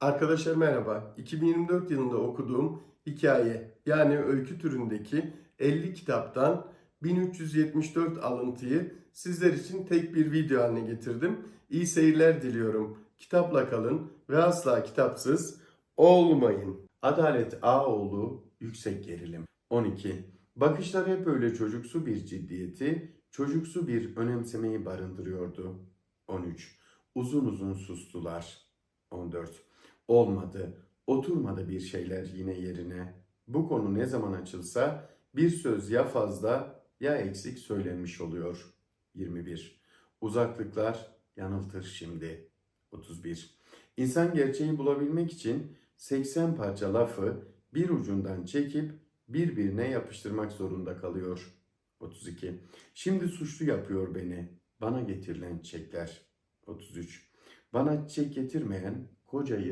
Arkadaşlar merhaba. 2024 yılında okuduğum hikaye yani öykü türündeki 50 kitaptan 1374 alıntıyı sizler için tek bir video haline getirdim. İyi seyirler diliyorum. Kitapla kalın ve asla kitapsız olmayın. Adalet Ağoğlu Yüksek Gerilim 12. Bakışlar hep öyle çocuksu bir ciddiyeti, çocuksu bir önemsemeyi barındırıyordu. 13. Uzun uzun sustular. 14. Olmadı, oturmadı bir şeyler yine yerine. Bu konu ne zaman açılsa bir söz ya fazla ya eksik söylenmiş oluyor. 21. Uzaklıklar yanıltır şimdi. 31. İnsan gerçeği bulabilmek için 80 parça lafı bir ucundan çekip birbirine yapıştırmak zorunda kalıyor. 32. Şimdi suçlu yapıyor beni. Bana getirilen çiçekler. 33. Bana çiçek getirmeyen kocayı